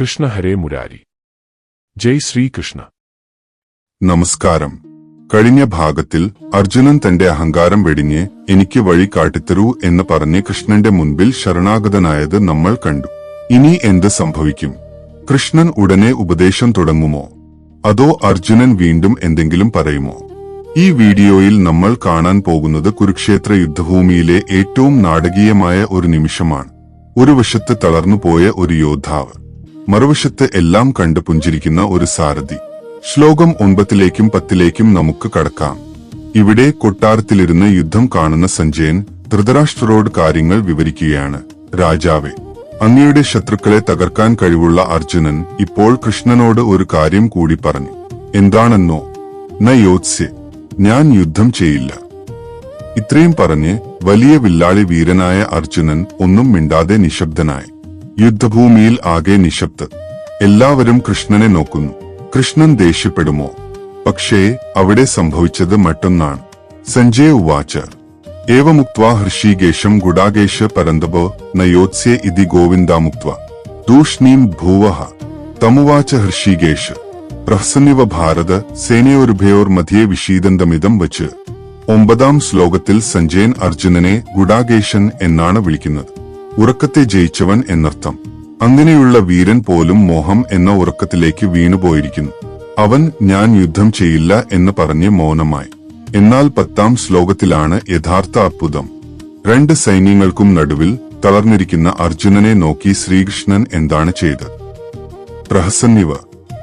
കൃഷ്ണ ഹരേ മുരാരി. ജയ് ശ്രീകൃഷ്ണ നമസ്കാരം. കഴിഞ്ഞ ഭാഗത്തിൽ അർജുനൻ തന്റെ അഹങ്കാരം വെടിഞ്ഞ് എനിക്ക് വഴി കാട്ടിത്തരൂ എന്ന് പറഞ്ഞ് കൃഷ്ണന്റെ മുൻപിൽ ശരണാഗതനായത് നമ്മൾ കണ്ടു. ഇനി എന്ത് സംഭവിക്കും? കൃഷ്ണൻ ഉടനെ ഉപദേശം തുടങ്ങുമോ? അതോ അർജുനൻ വീണ്ടും എന്തെങ്കിലും പറയുമോ? ഈ വീഡിയോയിൽ നമ്മൾ കാണാൻ പോകുന്നത് കുരുക്ഷേത്ര യുദ്ധഭൂമിയിലെ ഏറ്റവും നാടകീയമായ ഒരു നിമിഷമാണ്. ഒരു വശത്ത് തളർന്നുപോയ ഒരു യോദ്ധാവ്. മറുവശത്ത് എല്ലാം കണ്ട് പുഞ്ചിരിക്കുന്ന ഒരു സാരഥി. ശ്ലോകം ഒൻപത്തിലേക്കും പത്തിലേക്കും നമുക്ക് കടക്കാം. ഇവിടെ കൊട്ടാരത്തിലിരുന്ന് യുദ്ധം കാണുന്ന സഞ്ജയൻ ധൃതരാഷ്ട്രരോട് കാര്യങ്ങൾ വിവരിക്കുകയാണ്. രാജാവെ അങ്ങയുടെ ശത്രുക്കളെ തകർക്കാൻ കഴിവുള്ള അർജുനൻ ഇപ്പോൾ കൃഷ്ണനോട് ഒരു കാര്യം കൂടി പറഞ്ഞു. എന്താണെന്നോ? ന യോത്സ്യ ഞാൻ യുദ്ധം ചെയ്യില്ല. ഇത്രയും പറഞ്ഞ് വലിയ വില്ലാളി വീരനായ അർജുനൻ ഒന്നും മിണ്ടാതെ നിശബ്ദനായി. യുദ്ധഭൂമിയിൽ ആകെ നിശബ്ദ. എല്ലാവരും കൃഷ്ണനെ നോക്കുന്നു. കൃഷ്ണൻ ദേഷ്യപ്പെടുമോ? പക്ഷേ അവിടെ സംഭവിച്ചത് മറ്റൊന്നാണ്. സഞ്ജയ് ഉവാച ഏവമുക്വാ ഹൃഷീകേശം ഗുഡാകേശ പരന്തപോ നയോത്സ്യ ഇതി ഗോവിന്ദാമുക്വ തൂഷ്ണീം ഭൂവഹ. തമുവാച ഹൃഷീകേശ്. പ്രഹസന്യവ ഭാരത സേനയോരുഭയോർ മധ്യേ വിഷീദന്തമിതം വച്ച്. ഒമ്പതാം ശ്ലോകത്തിൽ സഞ്ജയൻ അർജുനനെ ഗുഡാകേശൻ എന്നാണ് വിളിക്കുന്നത്. ഉറക്കത്തെ ജയിച്ചവൻ എന്നർത്ഥം. അങ്ങനെയുള്ള വീരൻ പോലും മോഹം എന്ന ഉറക്കത്തിലേക്ക് വീണുപോയിരിക്കുന്നു. അവൻ ഞാൻ യുദ്ധം ചെയ്യില്ല എന്ന് പറഞ്ഞ് മൗനമായി. എന്നാൽ പത്താം ശ്ലോകത്തിലാണ് യഥാർത്ഥ അത്ഭുതം. രണ്ട് സൈന്യങ്ങൾക്കും നടുവിൽ തളർന്നിരിക്കുന്ന അർജുനനെ നോക്കി ശ്രീകൃഷ്ണൻ എന്താണ് ചെയ്തത്? പ്രഹസന്നിവ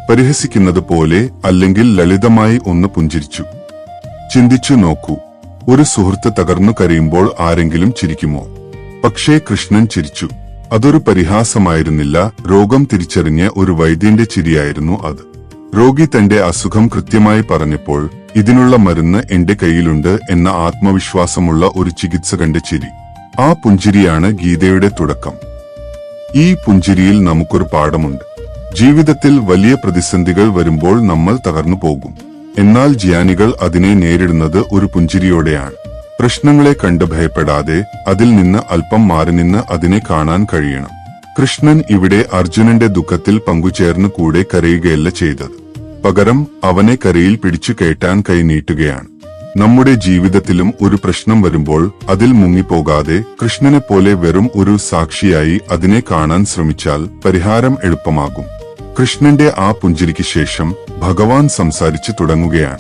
പരിഹസിക്കുന്നത് പോലെ അല്ലെങ്കിൽ ലളിതമായി ഒന്ന് പുഞ്ചിരിച്ചു. ചിന്തിച്ചു നോക്കൂ. ഒരു സുഹൃത്ത് തകർന്നു കരയുമ്പോൾ ആരെങ്കിലും ചിരിക്കുമോ? പക്ഷേ കൃഷ്ണൻ ചിരിച്ചു. അതൊരു പരിഹാസമായിരുന്നില്ല. രോഗം തിരിച്ചറിഞ്ഞ ഒരു വൈദ്യന്റെ ചിരിയായിരുന്നു അത്. രോഗി തന്റെ അസുഖം കൃത്യമായി പറഞ്ഞപ്പോൾ ഇതിനുള്ള മരുന്ന് എന്റെ കയ്യിലുണ്ട് എന്ന ആത്മവിശ്വാസമുള്ള ഒരു ചികിത്സകന്റെ ചിരി. ആ പുഞ്ചിരിയാണ് ഗീതയുടെ തുടക്കം. ഈ പുഞ്ചിരിയിൽ നമുക്കൊരു പാഠമുണ്ട്. ജീവിതത്തിൽ വലിയ പ്രതിസന്ധികൾ വരുമ്പോൾ നമ്മൾ തകർന്നു പോകും. എന്നാൽ ജ്ഞാനികൾ അതിനെ നേരിടുന്നത് ഒരു പുഞ്ചിരിയോടെയാണ്. പ്രശ്നങ്ങളെ കണ്ട് ഭയപ്പെടാതെ അതിൽ നിന്ന് അല്പം മാറി നിന്ന് അതിനെ കാണാൻ കഴിയണം. കൃഷ്ണൻ ഇവിടെ അർജുനന്റെ ദുഃഖത്തിൽ പങ്കുചേർന്ന് കൂടെ കരയുകയല്ല ചെയ്തത്. പകരം അവനെ കരയിൽ പിടിച്ചു കയറ്റാൻ കൈനീട്ടുകയാണ് നമ്മുടെ ജീവിതത്തിലും ഒരു പ്രശ്നം വരുമ്പോൾ അതിൽ മുങ്ങിപ്പോകാതെ കൃഷ്ണനെ പോലെ വെറും ഒരു സാക്ഷിയായി അതിനെ കാണാൻ ശ്രമിച്ചാൽ പരിഹാരം എളുപ്പമാകും. കൃഷ്ണന്റെ ആ പുഞ്ചിരിക്ക് ശേഷം ഭഗവാൻ സംസാരിച്ചു തുടങ്ങുകയാണ്.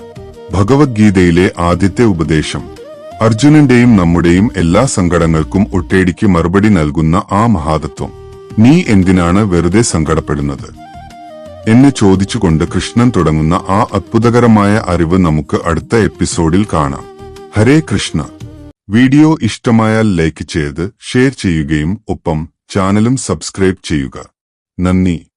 ഭഗവത്ഗീതയിലെ ആദ്യത്തെ ഉപദേശം. അർജുനന്റെയും നമ്മുടെയും എല്ലാ സങ്കടങ്ങൾക്കും ഒട്ടേടിക്ക് മറുപടി നൽകുന്ന ആ മഹാതത്വം. നീ എന്തിനാണ് വെറുതെ സങ്കടപ്പെടുന്നത്? എന്ന് ചോദിച്ചുകൊണ്ട് കൃഷ്ണൻ തുടങ്ങുന്ന ആ അത്ഭുതകരമായ അറിവ് നമുക്ക് അടുത്ത എപ്പിസോഡിൽ കാണാം. ഹരേ കൃഷ്ണ. വീഡിയോ ഇഷ്ടമായാൽ ലൈക്ക് ചെയ്ത് ഷെയർ ചെയ്യുകയും ഒപ്പം ചാനലും സബ്സ്ക്രൈബ് ചെയ്യുക. നന്ദി.